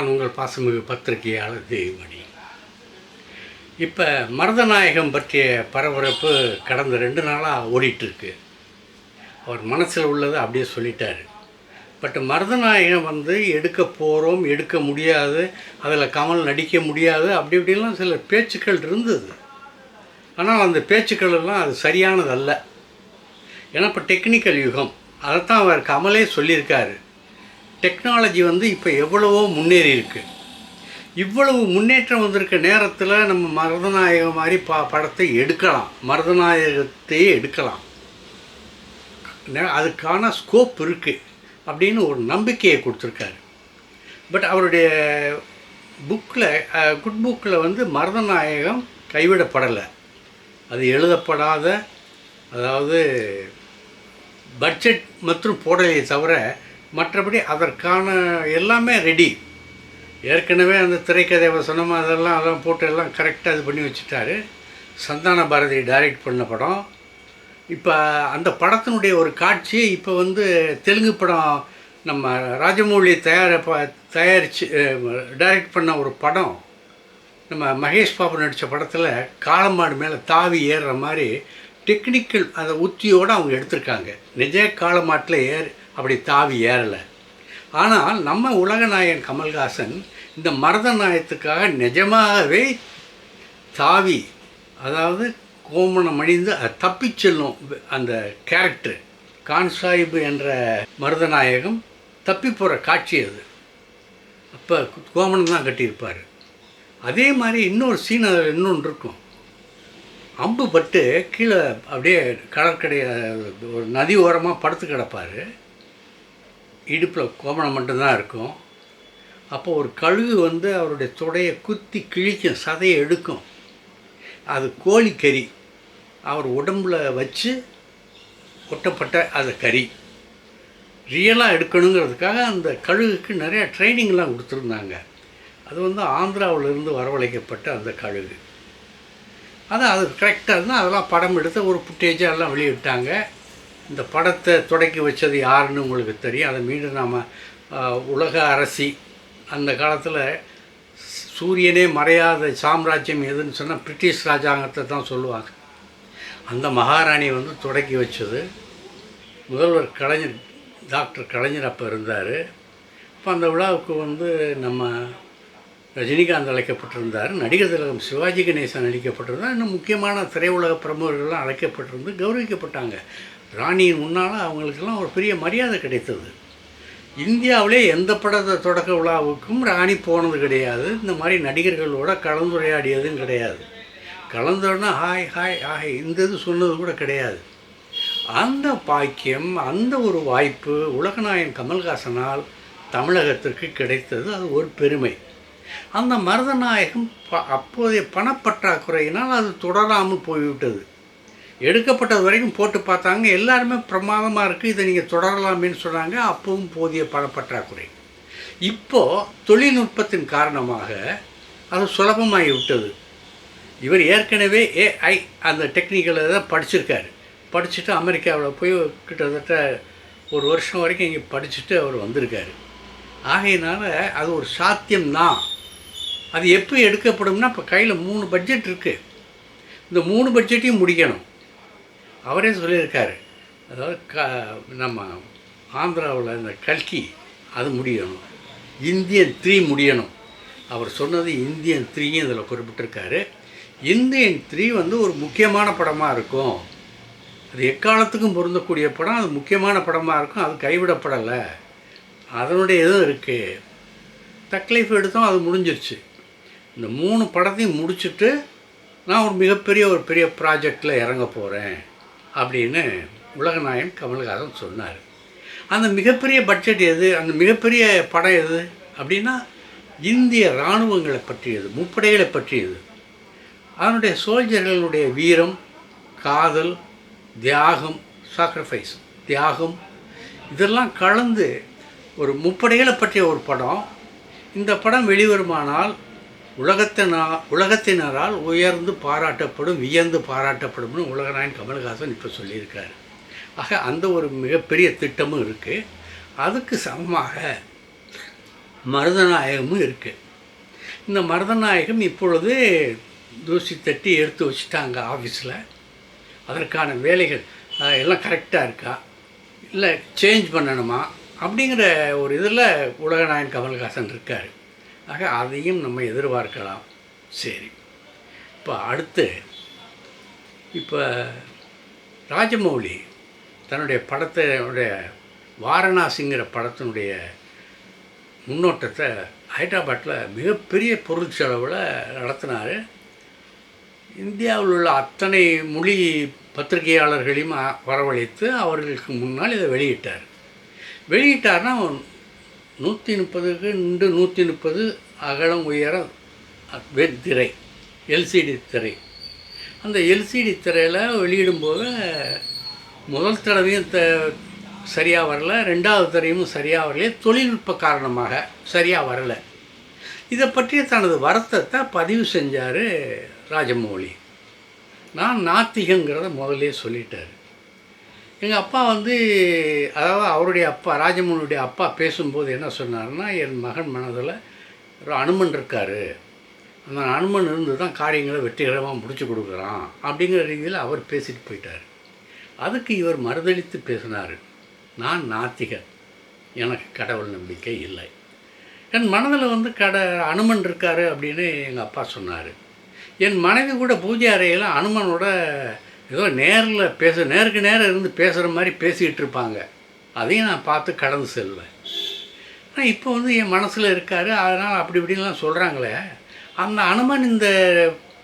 நான் உங்கள் பாசமிகு பத்திரிகையாளர் தேவிமணி இப்போ மருதநாயகம் பற்றிய பரபரப்பு கடந்த ரெண்டு நாளாக ஓடிட்டுருக்கு. அவர் மனசில் உள்ளதை அப்படியே சொல்லிட்டார். பட் மருதநாயகம் வந்து எடுக்க போகிறோம் எடுக்க முடியாது அதில் கமல் நடிக்க முடியாது அப்படி இப்படிலாம் சில பேச்சுக்கள் இருந்தது. ஆனால் அந்த பேச்சுக்கள் எல்லாம் அது சரியானதல்ல. ஏன்னா இப்போ டெக்னிக்கல் யுகம் அதைத்தான் அவர் கமலே சொல்லியிருக்காரு. டெக்னாலஜி வந்து இப்போ எவ்வளவோ முன்னேறி இருக்குது இவ்வளவு முன்னேற்றம் வந்திருக்க நேரத்தில் நம்ம மருதநாயகம் மாதிரி பா படத்தை எடுக்கலாம். மருதநாயகத்தையே எடுக்கலாம். அதுக்கான ஸ்கோப் இருக்குது அப்படின்னு ஒரு நம்பிக்கையை கொடுத்துருக்காரு. பட் அவருடைய புக்கில் குட் புக்கில் வந்து மருதநாயகம் கைவிடப்படலை. அது எழுதப்படாத அதாவது பட்ஜெட் மற்றும் போடலையே தவிர மற்றபடி அதற்கான எல்லாமே ரெடி ஏற்கனவே அந்த திரைக்கதை வசனம் அதெல்லாம் அதெல்லாம் போட்டு எல்லாம் கரெக்டாக இது பண்ணி வச்சுட்டாரு. சந்தான பாரதி டைரக்ட் பண்ண படம். இப்போ அந்த படத்தினுடைய ஒரு காட்சியை இப்போ வந்து தெலுங்கு படம் நம்ம ராஜமௌழி தயார தயாரித்து டைரக்ட் பண்ண ஒரு படம். நம்ம மகேஷ் பாபு நடித்த படத்தில் காளமாடு மேலே தாவி ஏறுற மாதிரி டெக்னிக்கல் அந்த உத்தியோடு அவங்க எடுத்திருக்காங்க. நிஜ காளமாட்டில் ஏறி அப்படி தாவி ஏறலை. ஆனால் நம்ம உலகநாயகன் கமல்ஹாசன் இந்த மரதநாயகத்துக்காக நிஜமாகவே தாவி அதாவது கோமணம் அணிந்து தப்பி தப்பிச் செல்லும் அந்த கேரக்டர் கான் சாஹிப் என்ற மருதநாயகம் தப்பி போகிற காட்சி அது. அப்போ கோமணம் தான் கட்டியிருப்பார். அதே மாதிரி இன்னொரு சீன் அதில் இன்னொன்று இருக்கும். அம்பு பட்டு கீழே அப்படியே கடற்கரை ஒரு நதி ஓரமாக படுத்து கிடப்பார். இடுப்பில் கோமணம் மட்டும்தான் இருக்கும். அப்போ ஒரு கழுகு வந்து அவருடைய தொடையை குத்தி கிழிக்கும் சதையை எடுக்கும். அது கோழி கறி. அவர் உடம்புல வச்சு ஒட்டப்பட்ட அது கறி. ரியலாக எடுக்கணுங்கிறதுக்காக அந்த கழுகுக்கு நிறையா ட்ரைனிங்லாம் கொடுத்துருந்தாங்க. அது வந்து ஆந்திராவிலிருந்து வரவழைக்கப்பட்ட அந்த கழுகு. அதான் அது கரெக்டாக இருந்தால் அதெல்லாம் படம் எடுத்து ஒரு ஃபுட்டேஜாக எல்லாம் வெளியிட்டாங்க. இந்த படத்தை தொடக்கி வச்சது யாருன்னு உங்களுக்கு தெரியும். அதை மீண்டும் நாம் உலக அரசி அந்த காலத்தில் சூரியனே மறையாத சாம்ராஜ்யம் எதுன்னு சொன்னால் பிரிட்டிஷ் ராஜாங்கத்தை தான் சொல்லுவாங்க. அந்த மகாராணி வந்து தொடக்கி வச்சது. முதல்வர் கலைஞர் டாக்டர் கலைஞர் அப்போ இருந்தார். இப்போ அந்த விழாவுக்கு வந்து நம்ம ரஜினிகாந்த் அழைக்கப்பட்டிருந்தார். நடிகர் திலகம் சிவாஜி கணேசன் அழைக்கப்பட்டிருந்தார் இன்னும் முக்கியமான திரையுலக பிரமுகர்கள்லாம் அழைக்கப்பட்டிருந்து கௌரவிக்கப்பட்டாங்க. ராணியின் முன்னால் அவங்களுக்கெல்லாம் ஒரு பெரிய மரியாதை கிடைத்தது. இந்தியாவிலே எந்த படத்தை தொடக்க விழாவுக்கும் ராணி போனது கிடையாது. இந்த மாதிரி நடிகர்களோட கலந்துரையாடியதும் கிடையாது. கலந்தோடனே ஹாய் ஹாய் ஹாய் இந்த இது சொன்னது கூட கிடையாது. அந்த பாக்கியம் அந்த ஒரு வாய்ப்பு உலகநாயகன் கமல்ஹாசனால் தமிழகத்திற்கு கிடைத்தது. அது ஒரு பெருமை. அந்த மருதநாயகம் ப அப்போதைய பணப்பற்றாக்குறையினால் அது தொடராமல் போய்விட்டது. எடுக்கப்பட்டது வரைக்கும் போட்டு பார்த்தாங்க. எல்லாருமே பிரமாதமாக இருக்குது இதை நீங்கள் தொடரலாமேன்னு சொன்னாங்க. அப்பவும் போதிய பணப்பற்றாக்குறை இப்போது தொழில்நுட்பத்தின் காரணமாக அது சுலபமாகி விட்டது. இவர் ஏற்கனவே ஏஐ அந்த டெக்னிக்கலை தான் படிச்சிருக்காரு. படிச்சுட்டு அமெரிக்காவில் போய் கிட்டத்தட்ட ஒரு வருஷம் வரைக்கும் இங்கே படிச்சுட்டு அவர் வந்திருக்காரு. ஆகையினால அது ஒரு சாத்தியம்தான் அது எப்போ எடுக்கப்படும்னா இப்போ கையில் மூணு பட்ஜெட் இருக்குது இந்த மூணு பட்ஜெட்டையும் முடிக்கணும். அவரே சொல்லியிருக்காரு. அதாவது க நம்ம ஆந்திராவில் இந்த கல்கி அது முடியணும். இந்தியன் த்ரீ முடியணும். அவர் சொன்னது இந்தியன் த்ரீயும் இதில் குறிப்பிட்டிருக்காரு. இந்தியன் த்ரீ வந்து ஒரு முக்கியமான படமாக இருக்கும். அது எக்காலத்துக்கும் பொருந்தக்கூடிய படம் அது முக்கியமான படமாக இருக்கும். அது கைவிடப்படலை. அதனுடைய இதுவும் இருக்குது தக்லைஃப் எடுத்தோம் அது முடிஞ்சிருச்சு. இந்த மூணு படத்தையும் முடிச்சுட்டு நான் ஒரு மிகப்பெரிய ஒரு பெரிய ப்ராஜெக்டில் இறங்க போகிறேன் அப்படின்னு உலகநாயகன் கமல்ஹாசன் சொன்னார். அந்த மிகப்பெரிய பட்ஜெட் எது? அந்த மிகப்பெரிய படம் எது? அப்படின்னா இந்திய இராணுவங்களை பற்றியது முப்படைகளை பற்றியது. அதனுடைய சோல்ஜர்களுடைய வீரம் காதல் தியாகம் சாக்ரிஃபைஸ் தியாகம் இதெல்லாம் கலந்து ஒரு முப்படைகளை பற்றிய ஒரு படம். இந்த படம் வெளிவருமானால் உலகத்தினா உலகத்தினரால் உயர்ந்து பாராட்டப்படும் வியந்து பாராட்டப்படும்னு உலகநாயன் கமல்ஹாசன் இப்போ சொல்லியிருக்காரு. ஆக அந்த ஒரு மிகப்பெரிய திட்டமும் இருக்குது அதுக்கு சமமாக மருதநாயகமும் இருக்குது இந்த மருதநாயகம் இப்பொழுது தூசி தட்டி எடுத்து வச்சுட்டாங்க ஆஃபீஸில் அதற்கான வேலைகள் எல்லாம் கரெக்டாக இருக்கா? இல்லை சேஞ்ச் பண்ணணுமா? அப்படிங்கிற ஒரு இதில் உலகநாயன் கமல்ஹாசன் இருக்கார். ஆக அதையும் நம்ம எதிர்பார்க்கலாம். சரி. இப்போ அடுத்து இப்போ ராஜமௌலி தன்னுடைய படத்தினுடைய வாரணாசிங்கிற படத்தினுடைய முன்னோட்டத்தை ஹைதராபாத்தில் மிகப்பெரிய பொருள் செலவில் நடத்தினார். இந்தியாவில் உள்ள அத்தனை மொழி பத்திரிகையாளர்களையும் வரவழைத்து அவர்களுக்கு முன்னால் இதை வெளியிட்டார். வெளியிட்டார்னா நூற்றி முப்பதுக்கு நின்று நூற்றி முப்பது அகலம் உயரம் திரை எல்சிடி திரை. அந்த எல்சிடி திரையில் வெளியிடும்போது முதல் தடவையும் த சரியாக வரல ரெண்டாவது தடவையும் சரியாக வரல தொழில்நுட்ப காரணமாக சரியாக வரலை. இதை பற்றிய தனது வருத்தத்தை பதிவு செஞ்சார் ராஜமௌலி. நான் நாத்திகங்கிறத முதலே சொல்லிட்டார். எங்கள் அப்பா வந்து அதாவது அவருடைய அப்பா ராஜமௌலியுடைய அப்பா பேசும்போது என்ன சொன்னார்னா என் மகன் மனதில் ஒரு அனுமன் இருக்கார். அந்த அனுமன் இருந்து தான் காரியங்களை வெற்றிகரமாக முடிச்சு கொடுக்குறான். அப்படிங்கிற ரீதியில் அவர் பேசிட்டு போயிட்டார். அதுக்கு இவர் மறுதளித்து பேசினார். நான் நாத்திகர் எனக்கு கடவுள் நம்பிக்கை இல்லை. என் மனதில் வந்து கட அனுமன் இருக்கார் அப்படின்னு எங்கள் அப்பா சொன்னார். என் மனைவி கூட பூஜை அறையில் அனுமனோட ஏதோ நேரில் பேச நேருக்கு நேரம் இருந்து பேசுகிற மாதிரி பேசிகிட்டு இருப்பாங்க. அதையும் நான் பார்த்து கடந்து செல்வேன். ஆனால் இப்போ வந்து என் மனசில் இருக்கார். அதனால் அப்படி இப்படின்லாம் சொல்கிறாங்களே அந்த அனுமன் இந்த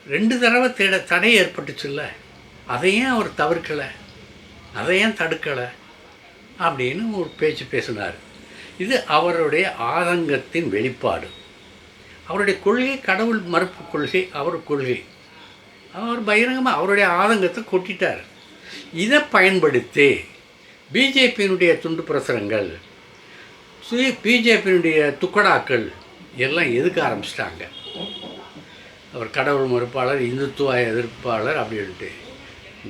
ரெண்டு தடவை தேட தடை ஏற்பட்டுச்சுல்ல? அதையும் அவர் தவிர்க்கலை. அதையும் தடுக்கலை. அப்படின்னு ஒரு பேச்சு பேசினார். இது அவருடைய ஆதங்கத்தின் வெளிப்பாடு. அவருடைய கொள்கை கடவுள் மறுப்பு கொள்கை அவர் கொள்கை. அவர் பகிரங்கமாக அவருடைய ஆதங்கத்தை கொட்டிட்டார். இதை பயன்படுத்தி பிஜேபியினுடைய துண்டு பிரசுரங்கள் பிஜேபியினுடைய துக்கடாக்கள் எல்லாம் எதுக்க ஆரம்பிச்சிட்டாங்க? அவர் கடவுள் மறுப்பாளர் இந்துத்துவ எதிர்ப்பாளர் அப்படின்ட்டு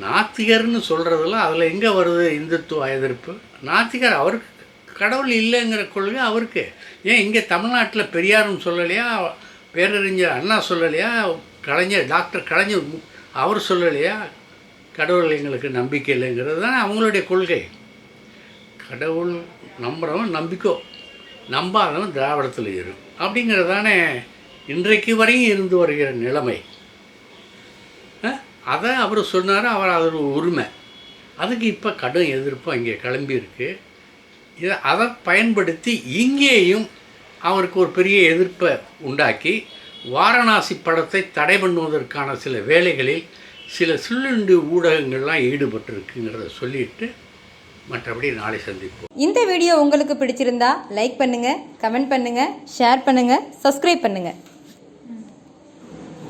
நாத்திகர்னு சொல்கிறதெல்லாம் அதில் எங்கே வருது இந்துத்துவ எதிர்ப்பு? நாத்திகர் அவருக்கு கடவுள் இல்லைங்கிற கொள்கை அவருக்கு. ஏன் இங்கே தமிழ்நாட்டில் பெரியாரும் சொல்லலையா? பேரறிஞர் அண்ணா சொல்லலையா? கலைஞர் டாக்டர் கலைஞர் அவர் சொல்லலையா? கடவுள் எங்களுக்கு நம்பிக்கை இல்லைங்கிறது தான் அவங்களுடைய கொள்கை. கடவுள் நம்புறவன் நம்பிக்கோ நம்பாதவன் திராவிடத்தில் இரு. அப்படிங்கிறது தானே இன்றைக்கு வரையும் இருந்து வருகிற நிலைமை. அதை அவர் சொன்னார் அவர் அது உரிமை. அதுக்கு இப்போ கடும் எதிர்ப்பு அங்கே கிளம்பியிருக்கு இதை அதை பயன்படுத்தி இங்கேயும் அவருக்கு ஒரு பெரிய எதிர்ப்பை உண்டாக்கி வாரணாசி படத்தை தடை பண்ணுவதற்கான சில வேலைகளில் சில சில்லுண்டு ஊடகங்கள்லாம் ஈடுபட்டிருக்குங்கிறத சொல்லிட்டு மற்றபடி நாளை சந்திப்போம். இந்த வீடியோ உங்களுக்கு பிடிச்சிருந்தா லைக் பண்ணுங்கள் கமெண்ட் பண்ணுங்கள் ஷேர் பண்ணுங்கள் சப்ஸ்கிரைப் பண்ணுங்கள்